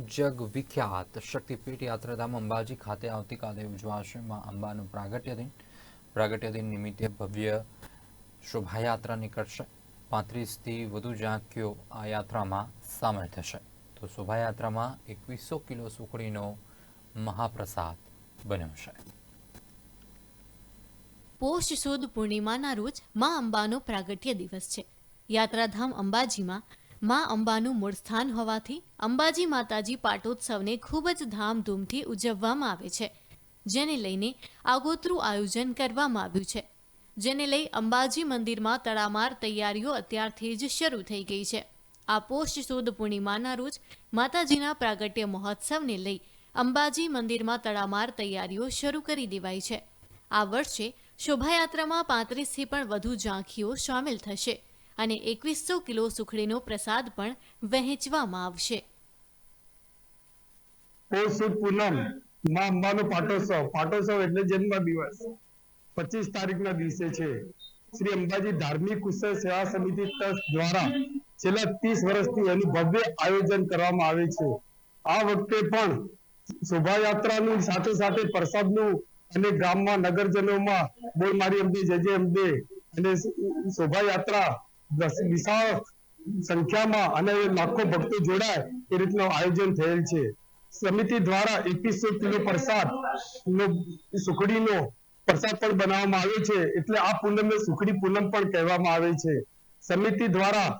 જગ શક્તિપીઠ યાત્રાધામ અંબાજી ખાતે આવતીકાલે ઉજવાશે માં અંબાનું પ્રાગટ્ય દિન. પ્રાગટ્ય દિન નિમિત્તે ભવ્ય શોભાયાત્રા નીકળશે. પાંત્રીસથી વધુ ઝાંકીઓ આ યાત્રામાં સામેલ થશે. તો શોભાયાત્રામાં એકવીસો કિલો સુખડીનો મહાપ્રસાદ બન્યો છે. પોષ સુદ પૂર્ણિમાના રોજ મા અંબાનો પ્રાગટ્ય દિવસ છે. યાત્રાધામ અંબાજીમાં મા અંબાનું મૂળ સ્થાન હોવાથી અંબાજી માતાજી પાટોત્સવને ખૂબ જ ધામધૂમથી ઉજવવામાં આવે છે, જેને લઈને આગોતરું આયોજન કરવામાં આવ્યું છે. જેને લઈ અંબાજી મંદિરમાં તડામાર તૈયારીઓ અત્યારથી જ શરૂ થઈ ગઈ છે. આ પોષ સુદ પૂર્ણિમાના રોજ માતાજીના પ્રાગટ્ય મહોત્સવને લઈ અંબાજી મંદિરમાં તડામાર તૈયારીઓ શરૂ કરી દેવાઈ છે. આ વર્ષે શોભાયાત્રામાં પાંત્રીસથી પણ વધુ ઝાંખીઓ સામેલ થશે. અને એકવીસો કિલો સુખડીનો પ્રસાદ પણ વહેંચવામાં આવશે. અંબાનો પાટોત્સવ. પાટોત્સવ એટલે જન્મ દિવસ પચીસ તારીખના દિવસે છે. શ્રી અંબાજી ધાર્મિક કુશળ સેવા સમિતિ ટ્રસ્ટ દ્વારા છેલ્લા ત્રીસ વર્ષથી એનું ભવ્ય આયોજન કરવામાં આવે છે. આ વખતે પણ શોભાયાત્રાનું સાથે સાથે પ્રસાદનું અને ગામમાં નગરજનોમાં બોલ મારી અંબે જય જય અંબે અને શોભાયાત્રા વિશાળ સંખ્યામાં અને લાખો ભક્તો જોડાય એ રીતનું આયોજન થયેલ છે. સમિતિ દ્વારા એકવીસો કિલો પ્રસાદ નો સુખડીનો પ્રસાદ પણ બનાવવામાં આવે છે. એટલે આ પૂનમને સુખડી પૂનમ પણ કહેવામાં આવે છે. સમિતિ દ્વારા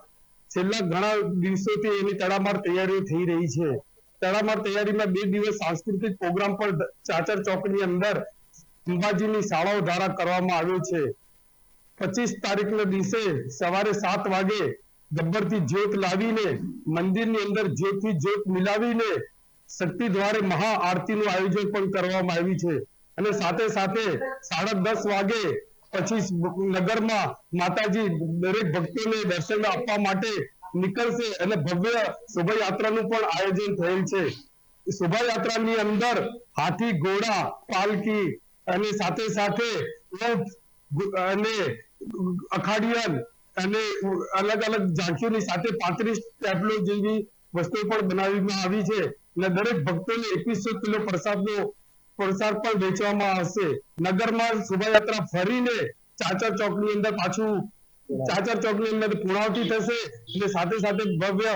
છેલ્લા ઘણા દિવસોથી એની તડામાર તૈયારીઓ થઈ રહી છે. તડામાર તૈયારીમાં બે દિવસ સાંસ્કૃતિક પ્રોગ્રામ પણ ચાચર ચોકની અંદર અંબાજીની શાળાઓ દ્વારા કરવામાં આવ્યો છે. પચીસ તારીખના દિવસે સવારે સાત વાગે ગબ્બરથી જ્યોત લાવીને મંદિરની અંદર જ્યોતથી જ્યોત મિલાવીને શક્તિ દ્વારે મહા આરતીનું આયોજન પણ કરવામાં આવ્યું છે. અને સાથે સાથે સાડા દસ વાગે પછી નગરમાં માતાજી દરેક ભક્તોને દર્શન આપવા માટે નીકળશે અને ભવ્ય શોભાયાત્રાનું પણ આયોજન થયેલ છે. શોભાયાત્રાની અંદર હાથી, ઘોડા પાલકી અને સાથે સાથે અને અખાડિયન અને અલગ અલગ ઝાંખીઓની સાથે પાંત્રીસ ટેબલો જેવી વસ્તુઓ પણ બનાવવામાં આવી છે. અને દરેક ભક્તોને એકવીસો કિલો પ્રસાદનો પ્રસાદ પણ વેચવામાં આવશે. નગરમાં શોભાયાત્રા ફરીને ચાચર ચોકની અંદર પાછું ચાચર ચોકની અંદર પૂર્ણાવતી થશે અને સાથે સાથે ભવ્ય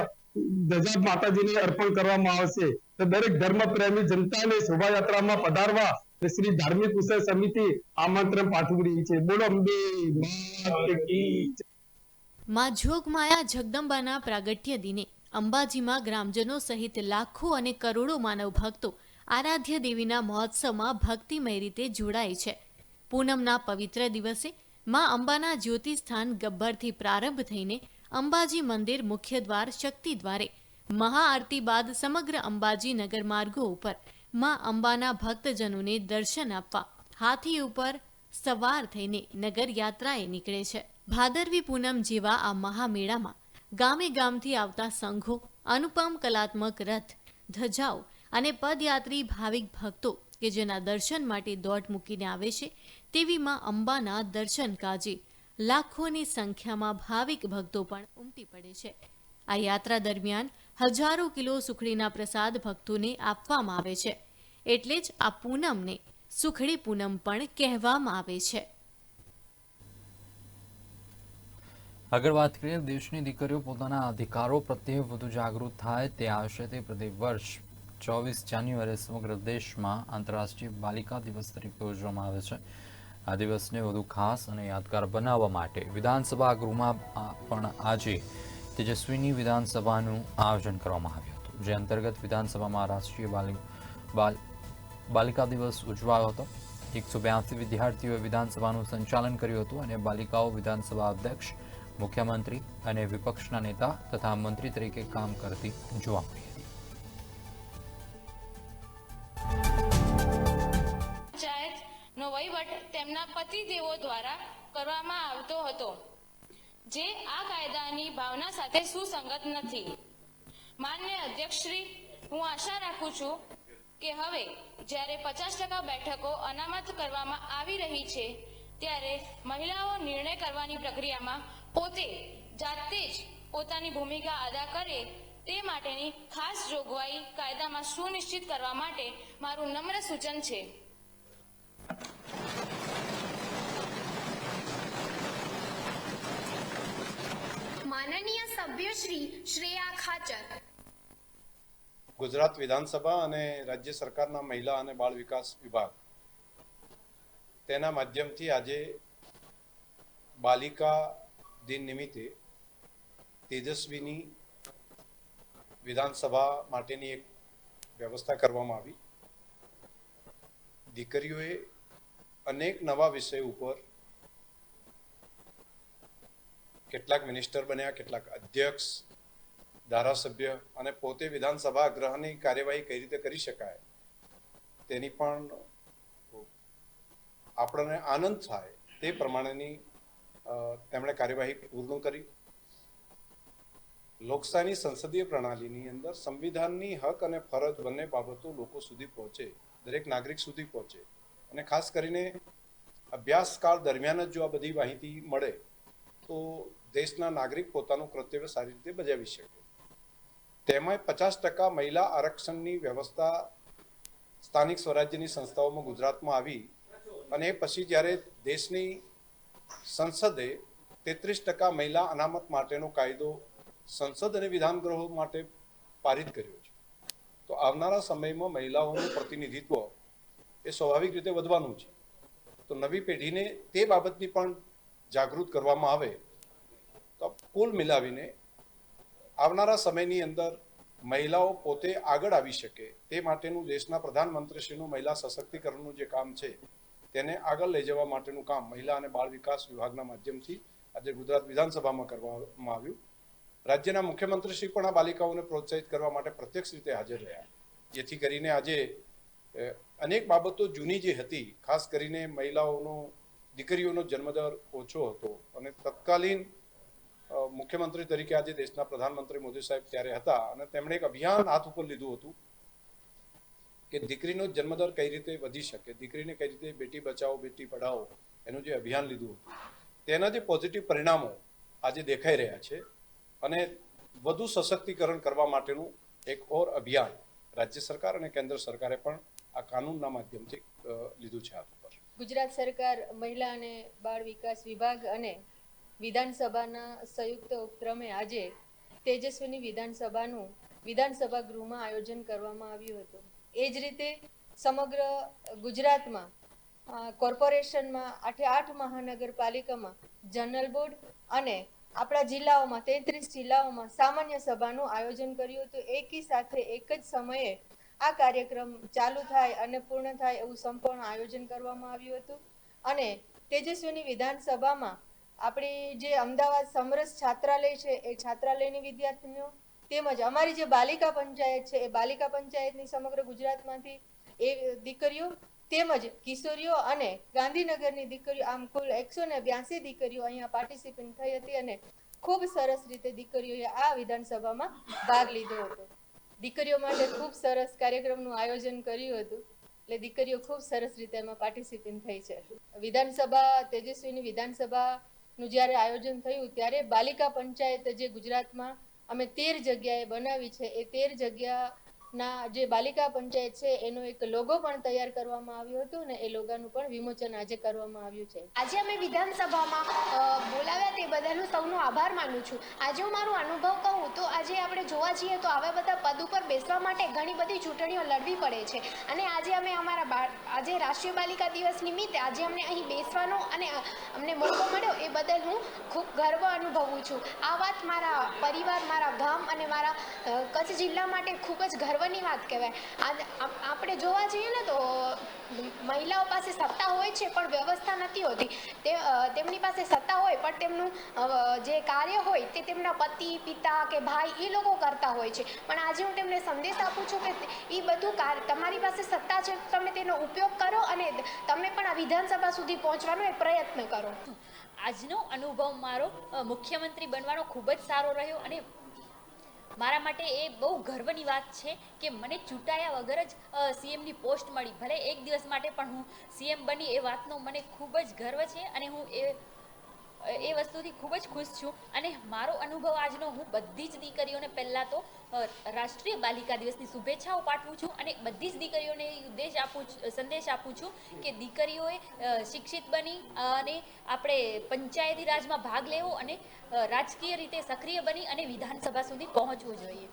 ધજા માતાજીને અર્પણ કરવામાં આવશે. તો દરેક ધર્મ પ્રેમી જનતાને શોભાયાત્રામાં પધારવા શ્રી ધાર્મિક ઉત્સવ સમિતિ આમંત્રણ પાઠવી રહી છે. બોલો અંબે. માં જોગમાયા જગદંબાના પ્રાગટ્ય દિને અંબાજીમાં ગ્રામજનો સહિત લાખો અને કરોડો માનવ ભક્તો આરાધ્ય દેવીના મહોત્સવમાં ભક્તિમય રીતે જોડાય છે. પૂનમના પવિત્ર દિવસે માં અંબાના જ્યોતિસ્થાન ગબ્બરથી પ્રારંભ થઈને અંબાજી મંદિર મુખ્ય દ્વાર શક્તિ દ્વારે. મહાઆરતી બાદ સમગ્ર અંબાજી નગર માર્ગો ઉપર માં અંબાના ભક્તજનોને દર્શન આપવા. હાથી ઉપર સવાર થઈને નગર યાત્રાએ નીકળે છે. ભાદરવી પૂનમ જેવા આ મહામેળામાં ગામે ગામથી આવતા સંઘો, અનુપમ કલાત્મક રથ, ધજાઓ અને પદયાત્રી ભાવિક ભક્તો કે જેના દર્શન માટે દોટ મૂકીને આવે છે, તેવી માં અંબાના દર્શન કાજે લાખોની સંખ્યામાં ભાવિક ભક્તો પણ ઉમટી પડે છે. આ યાત્રા દરમિયાન હજારો કિલો સુખડીના પ્રસાદ ભક્તોને આપવામાં આવે છે. એટલે જ આ પૂનમને સુખડી પૂનમ પણ કહેવામાં આવે છે. આગળ વાત કરીએ, દેશની દીકરીઓ પોતાના અધિકારો પ્રત્યે વધુ જાગૃત થાય તે આશયથી પ્રતિ વર્ષ ચોવીસ જાન્યુઆરી સમગ્ર દેશમાં આંતરરાષ્ટ્રીય બાલિકા દિવસ તરીકે ઉજવવામાં આવે છે. આ દિવસને વધુ ખાસ અને યાદગાર બનાવવા માટે વિધાનસભા ગૃહમાં પણ આજે તેજસ્વીની વિધાનસભાનું આયોજન કરવામાં આવ્યું હતું. જે અંતર્ગત વિધાનસભામાં રાષ્ટ્રીય બાલિ, બાલ બાલિકા દિવસ ઉજવાયો હતો. એકસો બ્યાસી વિદ્યાર્થીઓએ વિધાનસભાનું સંચાલન કર્યું હતું અને બાલિકાઓ વિધાનસભા અધ્યક્ષ, મુખ્યમંત્રી અને વિપક્ષના નેતા તથા મંત્રી તરીકે કામ કરતી જોવા મળી પંચાયતનો વહીવટ તેમના પતિ દેવો દ્વારા કરવામાં આવતો હતો, જે આ કાયદાની ભાવના સાથે સુસંગત નથી. માન્ય અધ્યક્ષશ્રી, હું આશા રાખું છું કે હવે જ્યારે પચાસ ટકા બેઠકો અનામત કરવામાં આવી રહી છે, ત્યારે મહિલાઓ નિર્ણય કરવાની પ્રક્રિયામાં પોતે જાતે જ પોતાની ભૂમિકા અદા કરે તે માટેની ખાસ જોગવાઈ કાયદામાં સુનિશ્ચિત કરવા માટે મારું નમ્ર સૂચન છે. માનનીય સભ્ય શ્રી શ્રેયા ખાચર ગુજરાત વિધાનસભા અને રાજ્ય સરકારના મહિલા અને બાળ વિકાસ વિભાગ. તેના માધ્યમથી આજે બાલિકા દિન નિમિત્તે તેજસ્વીની વિધાનસભા માટેની એક વ્યવસ્થા કરવામાં આવી. દીકરીઓએ અનેક નવા વિષય ઉપર કેટલાક મિનિસ્ટર બન્યા, કેટલાક અધ્યક્ષ ધારાસભ્ય અને પોતે વિધાનસભા ગ્રહની કાર્યવાહી કઈ રીતે કરી શકાય, તેની પણ આપણને આનંદ થાય તે પ્રમાણેની તેમણે કાર્યવાહી પૂર્ણ કરી. લોકશાહીની સંસદીય પ્રણાલીની અંદર સંવિધાનની હક અને ફરજ બંને બાબતો લોકો સુધી પહોંચે, દરેક નાગરિક સુધી પહોંચે. અને ખાસ કરીને અભ્યાસકાળ દરમિયાન જ જો આ બધી માહિતી મળે, તો દેશના નાગરિક પોતાનું કર્તવ્ય સારી રીતે બજાવી શકે. તેમાંય પચાસ ટકા મહિલા આરક્ષણની વ્યવસ્થા સ્થાનિક સ્વરાજ્યની સંસ્થાઓમાં ગુજરાતમાં આવી અને પછી જ્યારે દેશની સંસદે તેત્રીસ ટકા મહિલા અનામત માટેનો કાયદો સંસદ અને વિધાનગૃહો માટે પારિત કર્યો છે. તો આવનારા સમયમાં મહિલાઓનું પ્રતિનિધિત્વ એ સ્વાભાવિક રીતે વધવાનું છે. તો નવી પેઢીને તે બાબતની પણ જાગૃત કરવામાં આવે તો કુલ મિલાવીને આવનારા સમયની અંદર મહિલાઓ પોતે આગળ આવી શકે તે માટેનું દેશના પ્રધાનમંત્રીશ્રીનું મહિલા સશક્તિકરણનું જે કામ છે, તેને આગળ લઈ જવા માટેનું કામ મહિલા અને બાળ વિકાસ વિભાગના માધ્યમથી આજે ગુજરાત વિધાનસભામાં કરવામાં આવ્યું. રાજ્યના મુખ્યમંત્રીશ્રી પણ આ બાલિકાઓને પ્રોત્સાહિત કરવા માટે પ્રત્યક્ષ રીતે હાજર રહ્યા. જેથી કરીને આજે અનેક બાબતો જૂની જે હતી, ખાસ કરીને મહિલાઓનો, દીકરીઓનો જન્મદર ઓછો હતો અને તત્કાલીન મુખ્યમંત્રી તરીકે આજે દેશના પ્રધાનમંત્રી મોદી સાહેબ ત્યારે હતા અને તેમણે એક અભિયાન હાથ ઉપર લીધું હતું કે દીકરીનો જન્મદર કઈ રીતે વધી શકે, દીકરીને કઈ રીતે બેટી બચાવો, બેટી પઢાઓ એનું જે અભિયાન લીધું હતું, તેના જે પોઝિટિવ પરિણામો આજે દેખાઈ રહ્યા છે અને વધુ સશક્તિકરણ કરવા માટેનું એક ઓર અભિયાન રાજ્ય સરકાર અને કેન્દ્ર સરકારે પણ આ કાનૂનના માધ્યમથી લીધું છે હાથ ઉપર. ગુજરાત સરકાર મહિલા અને બાળ વિકાસ વિભાગ અને વિધાનસભાના સંયુક્ત ઉપક્રમે આજે તેજસ્વીની વિધાનસભાનું વિધાનસભા ગૃહમાં આયોજન કરવામાં આવ્યું હતું. એ જ રીતે સમગ્ર ગુજરાતમાં કોર્પોરેશનમાં આઠે આઠ મહાનગરપાલિકામાં જનરલ બોર્ડ અને આપણા જિલ્લાઓમાં, તેત્રીસ જિલ્લાઓમાં સામાન્ય સભાનું આયોજન કર્યું હતું. એકી સાથે એક જ સમયે આ કાર્યક્રમ ચાલુ થાય અને પૂર્ણ થાય એવું સંપૂર્ણ આયોજન કરવામાં આવ્યું હતું. અને તેજસ્વીની વિધાનસભામાં આપણી જે અમદાવાદ સમરસ છાત્રાલય છે, એ છાત્રાલયની વિદ્યાર્થીનીઓ તેમજ અમારી જે બાલિકા પંચાયત છે, એ બાલિકા પંચાયતની સમગ્ર ગુજરાતમાંથી એ દીકરીઓ તેમજ કિશોરીઓ અને ગાંધીનગરની દીકરીઓ, આમ કુલ એકસો ને બ્યાસી દીકરીઓ અહીંયા પાર્ટિસિપેન્ટ થઈ હતી અને ખૂબ સરસ રીતે દીકરીઓએ આ વિધાનસભામાં ભાગ લીધો હતો. દીકરીઓ માટે ખૂબ સરસ કાર્યક્રમનું આયોજન કર્યું હતું. એટલે દીકરીઓ ખૂબ સરસ રીતે એમાં પાર્ટિસિપેટ થઈ છે. વિધાનસભા, તેજસ્વીની વિધાનસભાનું જ્યારે આયોજન થયું, ત્યારે બાલિકા પંચાયત જે ગુજરાતમાં અમે તેર જગ્યાએ બનાવી છે, એ તેર જગ્યાના જે બાલિકા પંચાયત છે, એનો એક લોગો પણ તૈયાર કરવામાં આવ્યો હતો ને એ લોગાનું પણ વિમોચન આજે કરવામાં આવ્યું છે. આજે અમે વિધાનસભામાં બોલાવ્યા તે બદલ હું સૌનો આભાર માનું છું. આજે હું મારો અનુભવ કહું તો આજે આપણે જોવા જઈએ તો આવા બધા પદ ઉપર બેસવા માટે ઘણી બધી ચૂંટણીઓ લડવી પડે છે. અને આજે અમે અમારા આજે રાષ્ટ્રીય બાલિકા દિવસ નિમિત્તે આજે અમને અહીં બેસવાનો અને અમને મોકો મળ્યો એ બદલ હું ખૂબ ગર્વ અનુભવું છું. આ વાત મારા પરિવાર, મારા ગામ અને મારા કચ્છ જિલ્લા માટે ખૂબ જ ગર્વની વાત કહેવાય. આજ આપણે જોવા જઈએ ને તો, મહિલાઓ પાસે સત્તા હોય છે, પણ વ્યવસ્થા નથી હોતી. તે તેમની પાસે સત્તા હોય, પણ તેમનું જે કાર્ય હોય તે તેમના પતિ, પિતા કે ભાઈ એ લોકો કરતા હોય છે. પણ આજે હું તેમને સંદેશ આપું છું કે એ બધું કાર્ય તમારી પાસે સત્તા છે, તમે તેનો ઉપયોગ કરો અને તમે પણ આ વિધાનસભા સુધી પહોંચવાનો એ પ્રયત્ન કરો. આજનો અનુભવ મારો મુખ્યમંત્રી બનવાનો ખૂબ જ સારો રહ્યો અને મારા માટે એ બહુ ગર્વની વાત છે કે મને ચૂંટાયા વગર જ સીએમની પોસ્ટ મળી. ભલે એક દિવસ માટે પણ હું સીએમ બની એ વાતનો મને ખૂબ જ ગર્વ છે અને હું એ એ વસ્તુથી ખૂબ જ ખુશ છું. અને મારો અનુભવ આજનો, હું બધી જ દીકરીઓને પહેલાં તો રાષ્ટ્રીય બાલિકા દિવસની શુભેચ્છાઓ પાઠવું છું અને બધી જ દીકરીઓને ઉદ્દેશ આપું સંદેશ આપું છું કે દીકરીઓએ શિક્ષિત બની અને આપણે પંચાયતી રાજમાં ભાગ લેવો અને રાજકીય રીતે સક્રિય બની અને વિધાનસભા સુધી પહોંચવું જોઈએ.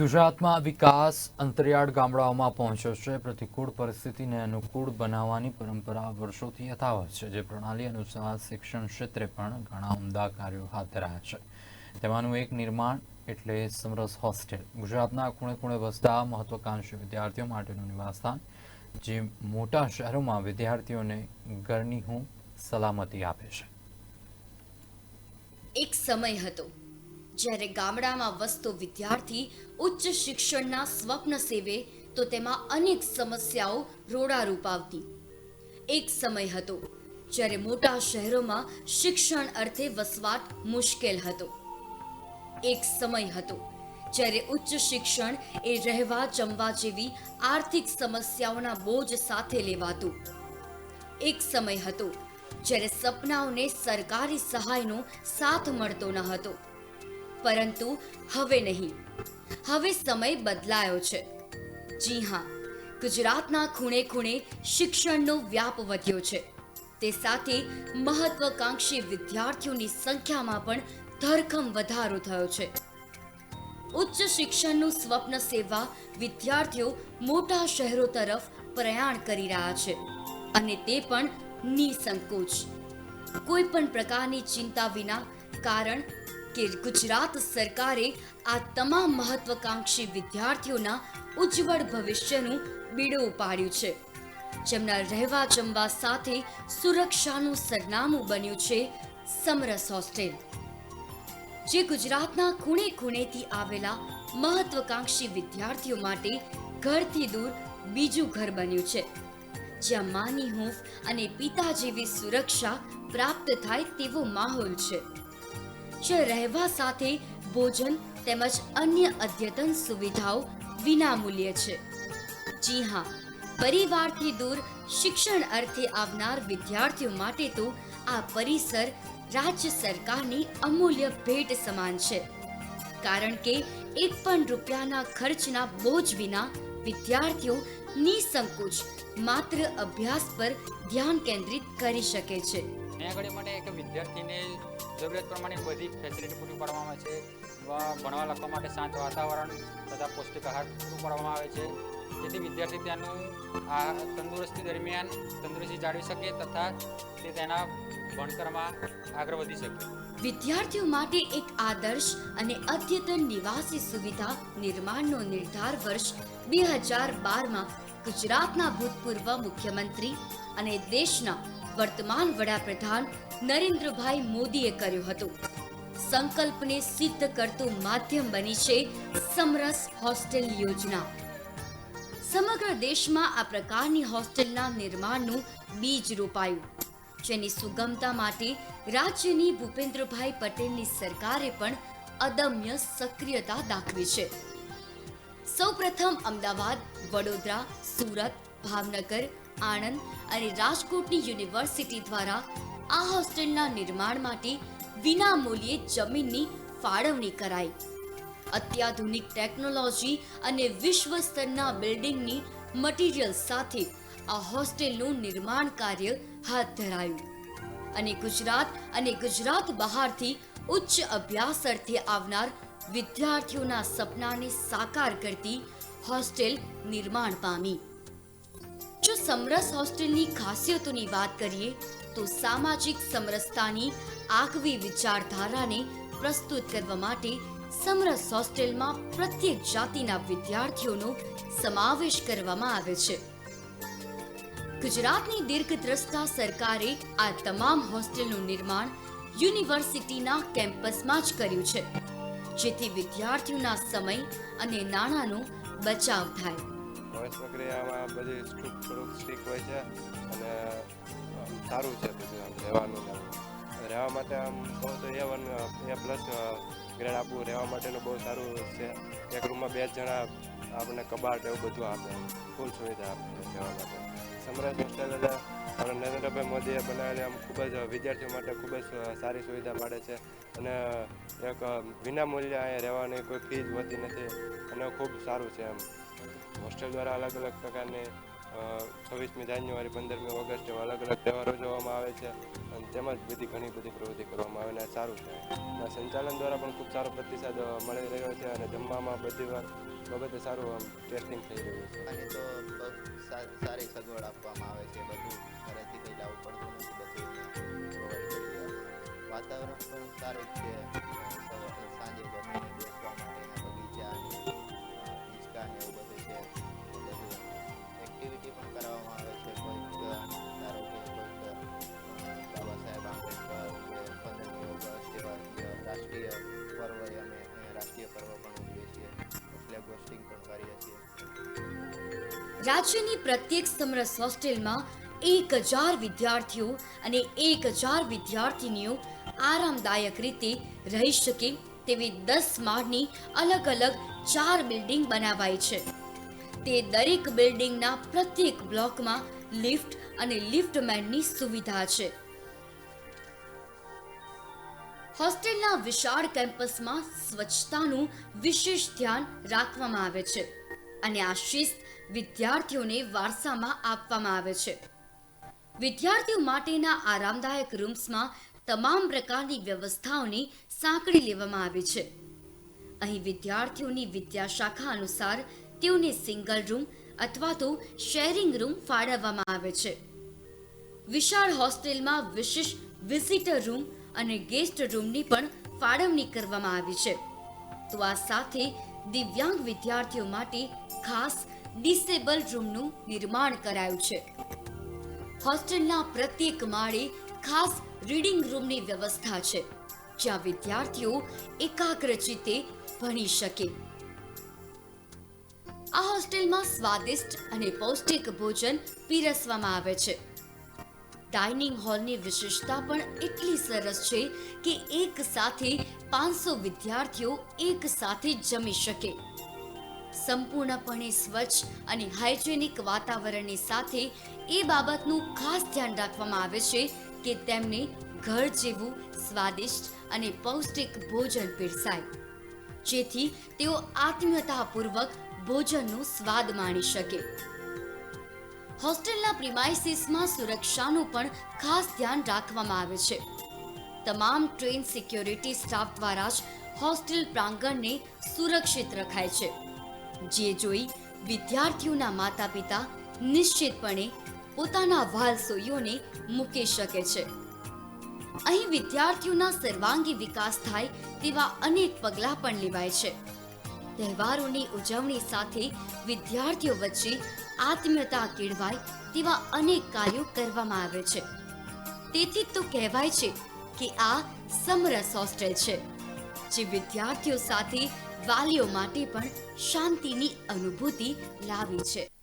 ગુજરાતમાં વિકાસ અંતરિયાળ ગામડાઓમાં પહોંચ્યો છે. પ્રતિકૂળ પરિસ્થિતિને અનુકૂળ બનાવવાની પરંપરા વર્ષોથી યથાવત છે. જે પ્રણાલી અનુસાર શિક્ષણ ક્ષેત્રે પણ ઘણા ઉમદા કાર્યો હાથ ધરાયા છે. તેમાંનું એક નિર્માણ એટલે સમરસ હોસ્ટેલ. ગુજરાતના ખૂણે ખૂણે વસતા મહત્વાકાંક્ષી વિદ્યાર્થીઓ માટેનું નિવાસસ્થાન, જે મોટા શહેરોમાં વિદ્યાર્થીઓને ઘરની હું સલામતી આપે છે. એક સમય હતો જ્યારે ગામડામાં વસતો વિદ્યાર્થી ઉચ્ચ શિક્ષણના સ્વપ્ન સેવે, તો તેમાં અનેક સમસ્યાઓ રોડારૂપ આવતી. એક સમય હતો જ્યારે મોટા શહેરોમાં શિક્ષણ અર્થે વસવાટ મુશ્કેલ હતો. એક સમય હતો જ્યારે ઉચ્ચ શિક્ષણ એ રહેવા જમવા જેવી આર્થિક સમસ્યાઓના બોજ સાથે લેવાતું. એક સમય હતો જ્યારે સપનાઓને સરકારી સહાયનો સાથ મળતો ન હતો. પરંતુ હવે નહીં. હવે સમય બદલાયો છે. જી હા, ગુજરાતના ખૂણે ખૂણે શિક્ષણનો વ્યાપ વધ્યો છે. તે સાથે મહત્વકાંક્ષી વિદ્યાર્થીઓની સંખ્યામાં પણ ધરખમ વધારો થયો છે. ઉચ્ચ શિક્ષણનું સ્વપ્ન સેવા વિદ્યાર્થીઓ મોટા શહેરો તરફ પ્રયાણ કરી રહ્યા છે અને તે પણ નિસંકોચ. કોઈ પણ પ્રકારની ચિંતા વિના કારણ કે ગુજરાત સરકારે આ તમામ મહત્વકાંક્ષી વિદ્યાર્થીઓના ઉજ્જવળ ભવિષ્યનું બીડું ઉપાડ્યું છે. જેમના રહેવા જમવા સાથે સુરક્ષાનું સરનામું બન્યું છે સમરસ હોસ્ટેલ. જે ગુજરાતના ખૂણે ખૂણેથી આવેલા મહત્વકાંક્ષી વિદ્યાર્થીઓ માટે ઘરથી દૂર બીજું ઘર બન્યું છે. જ્યાં માની હૂંફ અને પિતા જેવી સુરક્ષા પ્રાપ્ત થાય તેવો માહોલ છે. જે રહેવા સાથે ભોજન તેમજ અન્ય અદ્યતન સુવિધાઓ વિનામૂલ્ય છે. જી હા, પરિવારથી દૂર શિક્ષણ અર્થે આવનાર વિદ્યાર્થીઓ માટે તો આ પરિસર રાજ્ય સરકારની અમૂલ્ય ભેટ સમાન છે. કારણ કે એક પણ રૂપિયાના ખર્ચના બોજ વિના વિદ્યાર્થીઓ નિસંકોચ માત્ર અભ્યાસ પર ધ્યાન કેન્દ્રિત કરી શકે છે. આગળ માટે એક વિદ્યાર્થીને જરૂરિયાત પ્રમાણે બધી ફેસિલિટી પૂરી પાડવામાં આવે છે. ભણવા લખવા માટે શાંત વાતાવરણ તથા પૌષ્ટિક આહાર પૂરું પાડવામાં આવે છે. જેથી વિદ્યાર્થી ત્યાંનું આ તંદુરસ્તી દરમિયાન તંદુરસ્તી જાળવી શકે તથા તે તેના ભણતરમાં આગળ વધી શકે. વિદ્યાર્થીઓ માટે એક આદર્શ અને અદ્યતન નિવાસી સુવિધા નિર્માણનો નિર્ધાર વર્ષ બે હજાર બારમાં ગુજરાતના ભૂતપૂર્વ મુખ્યમંત્રી અને દેશના વર્તમાન વડાપ્રધાન નરેન્દ્રભાઈ મોદીએ કર્યું હતું. સંકલ્પને સિદ્ધ કરતું માધ્યમ બની છે સમરસ હોસ્ટેલ યોજના. સમગ્ર દેશમાં આ પ્રકારની હોસ્ટેલના નિર્માણનું બીજ રોપાયું. જેની સુગમતા માટે રાજ્યની ભૂપેન્દ્રભાઈ પટેલની સરકારે પણ અદમ્ય સક્રિયતા દાખવી છે. સૌપ્રથમ અમદાવાદ, વડોદરા, સુરત, ભાવનગર, આણંદ અને રાજકોટની યુનિવર્સિટી દ્વારા આ હોસ્ટેલના નિર્માણ માટે વિના મૂલ્યે જમીનની ફાળવણી કરાઈ. અત્યાધુનિક ટેકનોલોજી અને વિશ્વ સ્તરના બિલ્ડિંગની મટીરીયલ સાથે આ હોસ્ટેલનું નિર્માણ કાર્ય હાથ ધરાયું. અને ગુજરાત અને ગુજરાત બહારથી ઉચ્ચ અભ્યાસ અર્થે આવનાર વિદ્યાર્થીઓના સપનાને સાકાર કરતી હોસ્ટેલ નિર્માણ પામી. જો સમરસ હોસ્ટેલની ખાસિયતોની વાત કરીએ તો સામાજિક સમરસતાની આગવી વિચારધારાને પ્રસ્તુત કરવા માટે સમરસ હોસ્ટેલમાં પ્રત્યેક જાતિના વિદ્યાર્થીઓનો સમાવેશ કરવામાં આવે છે. ગુજરાતની દીર્ઘદ્રષ્ટા સરકારે આ તમામ હોસ્ટેલનું નિર્માણ યુનિવર્સિટીના કેમ્પસમાં જ કર્યું છે, જેથી વિદ્યાર્થીઓના સમય અને નાણાંનો બચાવ થાય. પ્રક્રિયામાં બધી થોડુંક હોય છે અને સારું છે બધું આમ રહેવાનું રહેવા માટે આમ કહું તો A one, A plus grade આપવું રહેવા માટેનું બહુ સારું છે. એક રૂમમાં બે જણા આપણને કબાટ એવું બધું આપે. ફૂલ સુવિધા આપે રહેવા માટે. સમરસ હોસ્ટેલ એટલે નરેન્દ્રભાઈ મોદીએ બનાવેલી આમ ખૂબ જ વિદ્યાર્થીઓ માટે ખૂબ જ સારી સુવિધા પાડે છે. અને એક વિના મૂલ્યે અહીંયા રહેવાની કોઈ ફીસ હોતી નથી. અને ખૂબ સારું છે એમ. હોસ્ટેલ દ્વારા અલગ અલગ પ્રકારની છવ્વીસમી જાન્યુઆરી પંદરમી ઓગસ્ટ જેવા અલગ અલગ તહેવારો જોવામાં આવે છે અને તેમજ બધી ઘણી બધી પ્રવૃત્તિ કરવામાં આવે અને સારું છે. સંચાલન દ્વારા પણ ખૂબ સારો પ્રતિસાદ મળી રહ્યો છે અને જમવામાં બધી વાર બાબતે સારું, આમ ટેસ્ટિંગ થઈ રહ્યું છે. અને તો સારી સગવડ આપવામાં આવે છે. બધું ઘરેથી કંઈ લાવવું પડતું નથી. બધું વાતાવરણ પણ સારું છે. સાંજે જમીને રાષ્ટ્રીય પર્વ અમે રાષ્ટ્રીય પર્વ પણ ઉજવીએ છીએ. ફ્લેગ હોસ્ટિંગ પણ કરીએ છીએ. રાજ્યની પ્રત્યેક સમરસ હોસ્ટેલમાં એક હજાર વિદ્યાર્થીઓ અને એક હજાર વિદ્યાર્થીનીઓ આરામદાયક રીતે રહી શકે તેવી દસ માળની અલગ અલગ ચાર બિલ્ડિંગ બનાવાઈ છે. તે દરેક બિલ્ડિંગના પ્રત્યેક બ્લોકમાં લિફ્ટ અને લિફ્ટમેનની સુવિધા છે. હોસ્ટેલના વિશાળ કેમ્પસમાં સ્વચ્છતાનું વિશેષ ધ્યાન રાખવામાં આવે છે અને આ શિસ્ત વિદ્યાર્થીઓને વારસામાં આપવામાં આવે છે. વિદ્યાર્થીઓ માટેના આરામદાયક રૂમ્સમાં તમામ પ્રકારની વ્યવસ્થાઓની સાંકળી લેવામાં આવી છે. અહીં વિદ્યાર્થીઓની વિદ્યાશાખા અનુસાર તેઓને સિંગલ રૂમ અથવા તો શેરિંગ રૂમ ફાળવવામાં આવે છે. વિશાળ હોસ્ટેલમાં વિશેષ વિઝિટર રૂમ અને ગેસ્ટ રૂમની પણ ફાળવણી કરવામાં આવી છે. તો આ સાથે દિવ્યાંગ વિદ્યાર્થીઓ માટે ખાસ ડિસેબલ રૂમનું નિર્માણ કરાયું છે. હોસ્ટેલના પ્રત્યેક માળે ખાસ રીડિંગ રૂમની વ્યવસ્થા છે, જ્યાં વિદ્યાર્થીઓ એકાગ્ર ચિત્તે ભણી શકે. આ હોસ્ટેલમાં સ્વાદિષ્ટ અને પૌષ્ટિક ભોજન પીરસવામાં આવે છે. ડાઇનિંગ હોલની વિશેષતા પણ એટલી સરસ છે કે એક સાથે પાંચસો વિદ્યાર્થીઓ એક સાથે જમી શકે. સંપૂર્ણપણે સ્વચ્છ અને હાઇજેનિક વાતાવરણની સાથે એ બાબતનું ખાસ ધ્યાન રાખવામાં આવે છે કે તેમને ઘર જેવું સ્વાદિષ્ટ અને પૌષ્ટિક ભોજન પીરસાય. જેથી તેઓ આત્મીયતાપૂર્વક ભોજનનો સ્વાદ માણી શકે. હોસ્ટેલના પ્રિમાઇસીસમાં સુરક્ષાનું પણ ખાસ ધ્યાન રાખવામાં આવે છે. તમામ ટ્રેન સિક્યોરિટી સ્ટાફ દ્વારા જ હોસ્ટેલ પ્રાંગણને સુરક્ષિત રખાય છે. જે જોઈ વિદ્યાર્થીઓના માતા પિતા નિશ્ચિતપણે પોતાના વાલસોઈઓને મૂકી શકે છે. અહીં વિદ્યાર્થીઓના સર્વાંગી વિકાસ થાય તેવા અનેક પગલાં પણ લેવાય છે. તહેવારોની ઉજવણી સાથે વિદ્યાર્થીઓ વચ્ચે આત્મીયતા કેળવાય તેવા અનેક કાર્યો કરવામાં આવે છે. તેથી તો કહેવાય છે કે આ સમરસ હોસ્ટેલ છે, જે વિદ્યાર્થીઓ સાથે વાલીઓ માટે પણ શાંતિની અનુભૂતિ લાવી છે.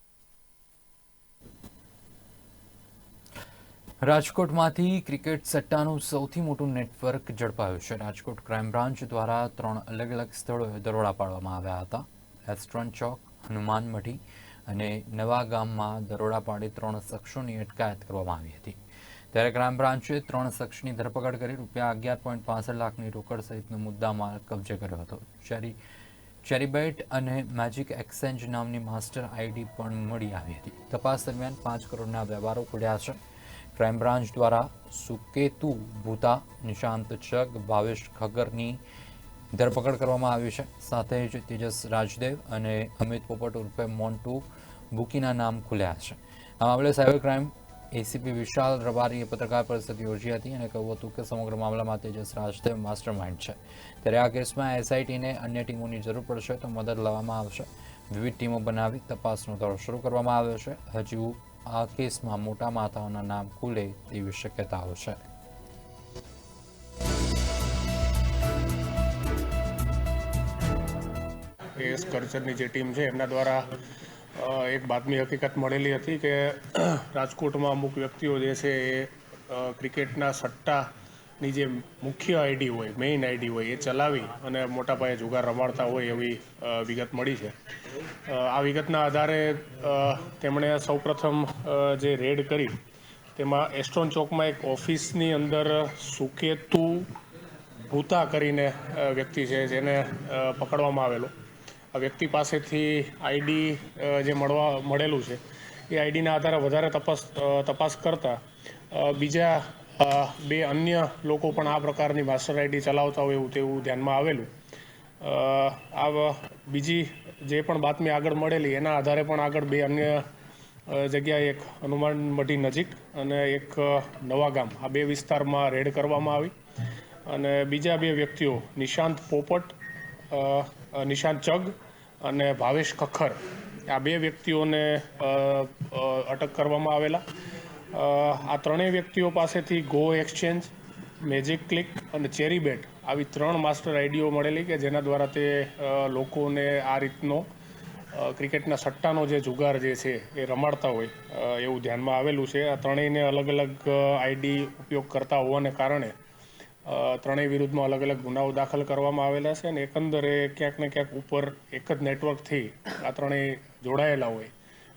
રાજકોટમાંથી ક્રિકેટ સટ્ટાનું સૌથી મોટું નેટવર્ક ઝડપાયું છે. રાજકોટ ક્રાઇમ બ્રાન્ચ દ્વારા ત્રણ અલગ અલગ સ્થળોએ દરોડા પાડવામાં આવ્યા હતા. એસ્ટ્રોન ચોક, હનુમાન મઢી અને નવા ગામમાં દરોડા પાડી ત્રણ શખ્સોની અટકાયત કરવામાં આવી હતી. ત્યારે ક્રાઇમ બ્રાન્ચે ત્રણ શખ્સની ધરપકડ કરી રૂપિયા અગિયાર પોઈન્ટ પાસઠ લાખની રોકડ સહિતનો મુદ્દામાલ કબજે કર્યો હતો. ચેરી, ચેરીબેટ અને મેજિક એક્સચેન્જ નામની માસ્ટર આઈડી પણ મળી આવી હતી. તપાસ દરમિયાન પાંચ કરોડના વ્યવહારો ખુલ્યા છે. ક્રાઇમ બ્રાન્ચ દ્વારા સુકેતુ ભૂતા નિશાંત ચગ ભાવેશ ખગરની ધરપકડ કરવામાં આવી છે. સાથે જ તેજસ રાજદેવ અને અમિત પોપટ ઉર્ફે મોન્ટુ બુકીના નામ ખુલ્યા છે. આ મામલે સાયબર ક્રાઇમ એસીપી વિશાલ રબારીએ પત્રકાર પરિષદ યોજી હતી અને કહ્યું હતું કે સમગ્ર મામલામાં તેજસ રાજદેવ માસ્ટર માઇન્ડ છે. ત્યારે આ કેસમાં એસઆઈટીને અન્ય ટીમોની જરૂર પડશે તો મદદ લેવામાં આવશે. વિવિધ ટીમો બનાવી તપાસનો દોર શરૂ કરવામાં આવ્યો છે. હજુ આ કેસમાં મોટા માથાઓના નામ ખુલે તેવી શક્યતાઓ છે. એસ કલ્ચરની જે ટીમ છે, એમના દ્વારા એક બાતમી હકીકત મળેલી હતી કે રાજકોટમાં અમુક વ્યક્તિઓ જે છે એ ક્રિકેટના ક્રિકેટના સટ્ટાની જે મુખ્ય આઈડી હોય મેઇન આઈડી હોય, એ ચલાવી અને મોટા પાયે જુગાર રમાડતા હોય એવી વિગત મળી છે. આ વિગતના આધારે તેમણે સૌપ્રથમ જે રેડ કરી, તેમાં એસ્ટ્રોન ચોકમાં એક ઓફિસની અંદર સુકેતુ ભૂતા કરીને વ્યક્તિ છે જેને પકડવામાં આવેલો. આ વ્યક્તિ પાસેથી આઈડી જે મળવા, મળેલું છે, એ આઈડીના આધારે વધારે તપાસ તપાસ કરતા બીજા બે અન્ય લોકો પણ આ પ્રકારની માસ્ટર આઈડી ચલાવતા હોય એવું તેવું ધ્યાનમાં આવેલું. આ બીજી જે પણ બાતમી આગળ મળેલી, એના આધારે પણ આગળ બે અન્ય જગ્યાએ એક હનુમાન મઢી નજીક અને એક નવા ગામ, આ બે વિસ્તારમાં રેડ કરવામાં આવી. અને બીજા બે વ્યક્તિઓ, નિશાંત પોપટ નિશાંત ચગ અને ભાવેશ ખખર, આ બે વ્યક્તિઓને અટક કરવામાં આવેલા. આ ત્રણેય વ્યક્તિઓ પાસેથી ગો એક્સચેન્જ મેજિક ક્લિક અને ચેરી બેટ આવી ત્રણ માસ્ટર આઈડીઓ મળેલી કે જેના દ્વારા તે લોકોને આ રીતનો ક્રિકેટના સટ્ટાનો જે જુગાર જે છે એ રમાડતા હોય એવું ધ્યાનમાં આવેલું છે. આ ત્રણેયને અલગ અલગ આઈડી ઉપયોગ કરતા હોવાને કારણે ત્રણેય વિરુદ્ધમાં અલગ અલગ ગુનાઓ દાખલ કરવામાં આવેલા છે અને એકંદરે ક્યાંક ને ક્યાંક ઉપર એક જ નેટવર્કથી આ ત્રણેય જોડાયેલા હોય.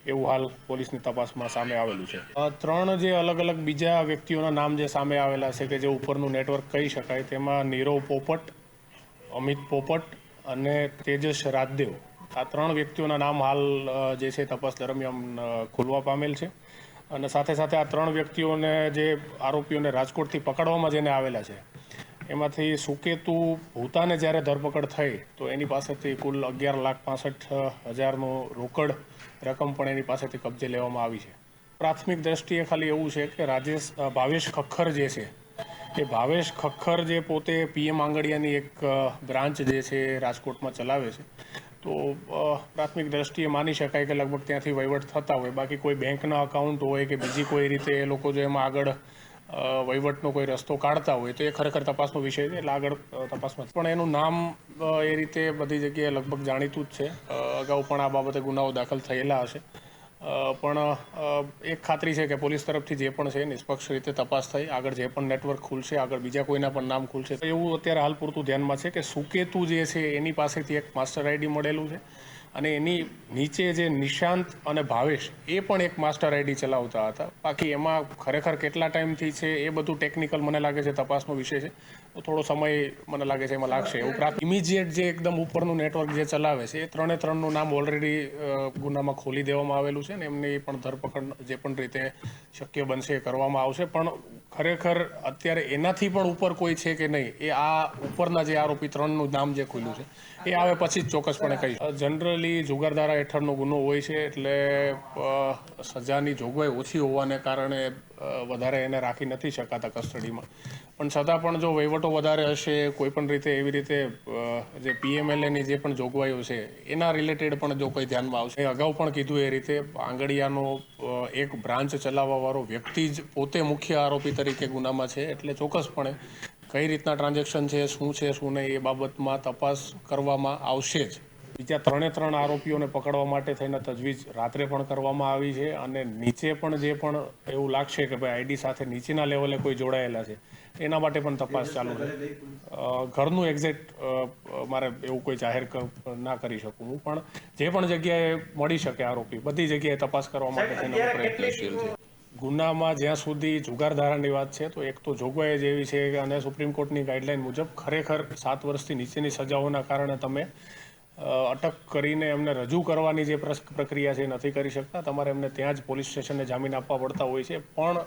એવું હાલ પોલીસની તપાસમાં સામે આવેલું છે. ત્રણ જે અલગ અલગ બીજા વ્યક્તિઓના નામ જે સામે આવેલા છે કે જે ઉપરનું નેટવર્ક કહી શકાય, તેમાં નીરવ પોપટ, અમિત પોપટ અને તેજસ રાજદેવ આ ત્રણ વ્યક્તિઓના નામ હાલ જે છે તપાસ દરમિયાન ખુલવા પામેલ છે. અને સાથે સાથે આ ત્રણ વ્યક્તિઓને જે આરોપીઓને રાજકોટથી પકડવામાં જેને આવેલા છે એમાંથી સુકેતુ ભૂતાને જ્યારે ધરપકડ થઈ, તો એની પાસેથી કુલ અગિયાર લાખ પાસઠ હજારનો રોકડ રકમ પણ એની પાસેથી કબજે લેવામાં આવી છે. પ્રાથમિક દ્રષ્ટિએ ખાલી એવું છે કે રાજેશ ભાવેશ ખખ્ખર જે છે, એ ભાવેશ ખખ્ખર જે પોતે પીએમ આંગડિયાની એક બ્રાન્ચ જે છે રાજકોટમાં ચલાવે છે. તો પ્રાથમિક દ્રષ્ટિએ માની શકાય કે લગભગ ત્યાંથી વહીવટ થતા હોય. બાકી કોઈ બેંકના અકાઉન્ટ હોય કે બીજી કોઈ રીતે એ લોકો જો એમાં આગળ વહીવટનો કોઈ રસ્તો કાઢતા હોય તો એ ખરેખર તપાસનો વિષય છે. એટલે આગળ તપાસમાં પણ એનું નામ એ રીતે બધી જગ્યાએ લગભગ જાણીતું જ છે. અગાઉ પણ આ બાબતે ગુનાઓ દાખલ થયેલા હશે. પણ એક ખાતરી છે કે પોલીસ તરફથી જે પણ છે નિષ્પક્ષ રીતે તપાસ થઈ. આગળ જે પણ નેટવર્ક ખુલશે, આગળ બીજા કોઈના પણ નામ ખુલશે. એવું અત્યારે હાલ પૂરતું ધ્યાનમાં છે કે સુકેતુ જે છે એની પાસેથી એક માસ્ટર આઈડી મળેલું છે. અને એની નીચે જે નિશાંત અને ભાવેશ, એ પણ એક માસ્ટર આઈડી ચલાવતા હતા. બાકી એમાં ખરેખર કેટલા ટાઈમથી છે, એ બધું ટેકનિકલ મને લાગે છે, તપાસનો વિષય છે. તો થોડો સમય મને લાગે છે, એમાં લાગશે. ઉપરાંત ઇમિજિએટ જે એકદમ ઉપરનું નેટવર્ક જે ચલાવે છે, એ ત્રણે ત્રણનું નામ ઓલરેડી ગુનામાં ખોલી દેવામાં આવેલું છે ને, એમની પણ ધરપકડ જે પણ રીતે શક્ય બનશે એ કરવામાં આવશે. પણ ખરેખર અત્યારે એનાથી પણ ઉપર કોઈ છે કે નહીં, એ આ ઉપરના જે આરોપી ત્રણનું નામ જે ખુલ્યું છે એ આવે પછી જ ચોક્કસપણે કહીશ. જનરલી જુગારધારા હેઠળનો ગુનો હોય છે એટલે સજાની જોગવાઈ ઓછી હોવાને કારણે વધારે એને રાખી નથી શકાતા કસ્ટડીમાં પણ છતાં પણ જો વહીવટો વધારે હશે કોઈ પણ રીતે એવી રીતે જે પીએમએલએની જે પણ જોગવાઈઓ છે, એના રિલેટેડ પણ જો કોઈ ધ્યાનમાં આવશે. અગાઉ પણ કીધું એ રીતે આંગડિયાનો એક બ્રાન્ચ ચલાવવાવાળો વ્યક્તિ જ પોતે મુખ્ય આરોપી તરીકે ગુનામાં છે, એટલે ચોક્કસપણે કઈ રીતના ટ્રાન્ઝેક્શન છે શું છે શું નહીં એ બાબતમાં તપાસ કરવામાં આવશે જ. બીજા ત્રણે ત્રણ આરોપીઓને પકડવા માટે થઈને તજવીજ રાત્રે પણ કરવામાં આવી છે અને નીચે પણ જે પણ એવું લાગશે કે ભાઈ આઈડી સાથે નીચેના લેવલે કોઈ જોડાયેલા છે એના માટે પણ તપાસ ચાલુ છે ઘરનું એક્ઝેક્ટ મારે એવું કોઈ જાહેર ના કરી શકું હું પણ જે પણ જગ્યાએ મળી શકે આરોપી બધી જગ્યાએ તપાસ કરવા માટે થઈને પ્રયત્નશીલ છે. ગુનામાં જ્યાં સુધી જુગાર ધારાની વાત છે, તો એક તો જોગવાઈ જ એવી છે અને સુપ્રીમ કોર્ટની ગાઈડલાઈન મુજબ ખરેખર સાત વર્ષથી નીચેની સજાઓના કારણે તમે અટક કરીને એમને રજૂ કરવાની જે પ્રક્રિયા છે નથી કરી શકતા. તમારે એમને ત્યાં જ પોલીસ સ્ટેશને જામીન આપવા પડતા હોય છે. પણ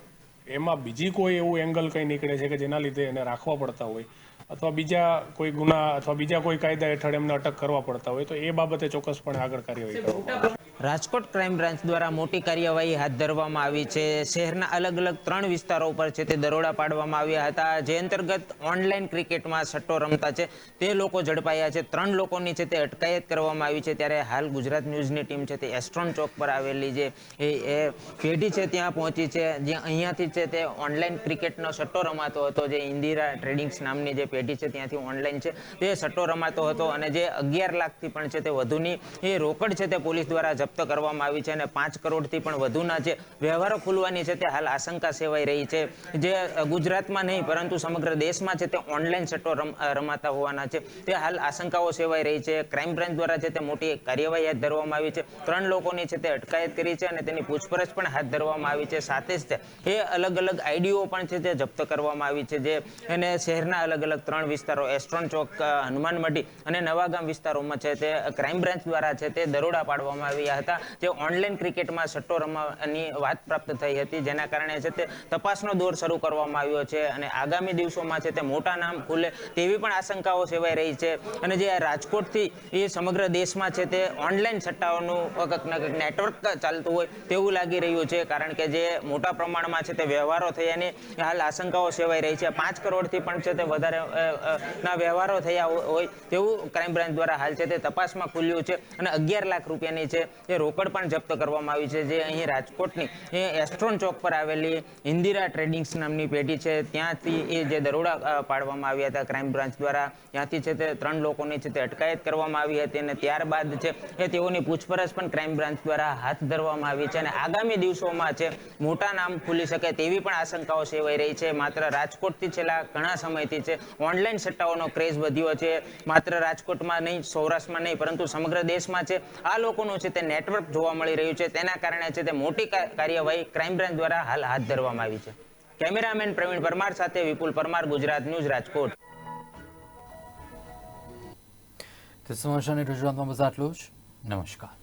એમાં બીજી કોઈ એવું એંગલ કંઈ નીકળે છે કે જેના લીધે એને રાખવા પડતા હોય? અથવા બીજા કોઈ ગુના અથવા બીજા કોઈ કાયદા હેઠળ એમને અટક કરવા પડતા હોય તો એ બાબતે ચોક્કસપણે આગળ કાર્યવાહી. રાજકોટ ક્રાઇમ બ્રાન્ચ દ્વારા મોટી કાર્યવાહી હાથ ધરવામાં આવી છે. શહેરના અલગ અલગ ત્રણ વિસ્તારો ઉપર છે તે દરોડા પાડવામાં આવ્યા હતા. જે અંતર્ગત ઓનલાઈન ક્રિકેટમાં સટ્ટો રમતા છે તે લોકો ઝડપાયા છે. ત્રણ લોકોની છે તે અટકાયત કરવામાં આવી છે. ત્યારે હાલ ગુજરાત ન્યૂઝની ટીમ છે તે એસ્ટ્રોન ચોક પર આવેલી જે એ એ પેઢી છે ત્યાં પહોંચી છે. જ્યાં અહીંયાથી છે તે ઓનલાઈન ક્રિકેટનો સટ્ટો રમાતો હતો. જે ઇન્દિરા ટ્રેડિંગ્સ નામની જે પેઢી છે, ત્યાંથી ઓનલાઈન છે. તે સટ્ટો રમાતો હતો અને જે અગિયાર લાખથી પણ છે તે વધુની એ રોકડ છે તે પોલીસ દ્વારા જપ્ત કરવામાં આવી છે અને પાંચ કરોડથી પણ વધુના જે વ્યવહારો ખુલવાની છે તે હાલ આશંકા સેવાઈ રહી છે. જે ગુજરાતમાં નહીં, પરંતુ સમગ્ર દેશમાં છે તે ઓનલાઈન સટ્ટો રમ- રમાતા હોવાના છે. તે હાલ આશંકાઓ સેવાઈ રહી છે. ક્રાઇમ બ્રાન્ચ દ્વારા છે તે મોટી કાર્યવાહી હાથ ધરવામાં આવી છે. ત્રણ લોકોની છે તે અટકાયત કરી છે અને તેની પૂછપરછ પણ હાથ ધરવામાં આવી છે. સાથે જ એ અલગ અલગ આઈડીઓ પણ છે તે જપ્ત કરવામાં આવી છે. જે એને શહેરના અલગ અલગ ત્રણ વિસ્તારો, એસ્ટ્રોન ચોક હનુમાન મઢી અને નવાગામ વિસ્તારોમાં છે તે ક્રાઇમ બ્રાન્ચ દ્વારા છે તે દરોડા પાડવામાં આવ્યા હતા. જે ઓનલાઈન ક્રિકેટમાં સટ્ટો રમવાની વાત પ્રાપ્ત થઈ હતી, જેના કારણે છે તે તપાસનો દોર શરૂ કરવામાં આવ્યો છે અને આગામી દિવસોમાં છે તે મોટા નામ ખુલે તેવી પણ આશંકાઓ સેવાઈ રહી છે. અને જે રાજકોટથી એ સમગ્ર દેશમાં છે તે ઓનલાઈન સટ્ટાઓનું કંઈક ને કંઈક નેટવર્ક ચાલતું હોય તેવું લાગી રહ્યું છે, કારણ કે જે મોટા પ્રમાણમાં છે તે વ્યવહારો થયાની હાલ આશંકાઓ સેવાઈ રહી છે. પાંચ કરોડથી પણ છે તે વધારે ના વ્યવહારો થયા હોય તેવું ક્રાઇમ બ્રાન્ચ દ્વારા હાલ છે તે તપાસમાં ખુલ્યું છે અને અગિયાર લાખ રૂપિયાની છે એ રોકડ પણ જપ્ત કરવામાં આવી છે જે અહીં રાજકોટની એસ્ટ્રોન ચોક પર આવેલી ઇન્દિરા ટ્રેડિંગ્સ નામની પેઢી છે. ત્યાંથી એ જે દરોડા પાડવામાં આવ્યા હતા ક્રાઇમ બ્રાન્ચ દ્વારા, ત્યાંથી છે તે ત્રણ લોકોની છે તે અટકાયત કરવામાં આવી હતી અને ત્યારબાદ છે એ તેઓની પૂછપરછ પણ ક્રાઇમ બ્રાન્ચ દ્વારા હાથ ધરવામાં આવી છે અને આગામી દિવસોમાં છે મોટા નામ ખુલી શકે તેવી પણ આશંકાઓ સેવાઈ રહી છે. માત્ર રાજકોટથી છેલ્લા ઘણા સમયથી છે ઓનલાઈન સટ્ટાઓનો ક્રેઝ વધ્યો છે. માત્ર રાજકોટમાં નહીં, સૌરાષ્ટ્રમાં નહીં, પરંતુ સમગ્ર દેશમાં છે. આ લોકોનું છે તે નેટવર્ક જોવા મળી રહ્યું છે. તેના કારણે છે તે મોટી કાર્યવાહી ક્રાઇમ બ્રાન્ચ દ્વારા હાલ હાથ ધરવામાં આવી છે. કેમેરામેન પ્રવીણ પરમાર સાથે વિપુલ પરમાર, ગુજરાત ન્યૂઝ, રાજકોટ. સમાચારની રજૂઆતમાં બસ આટલું જ. નમસ્કાર.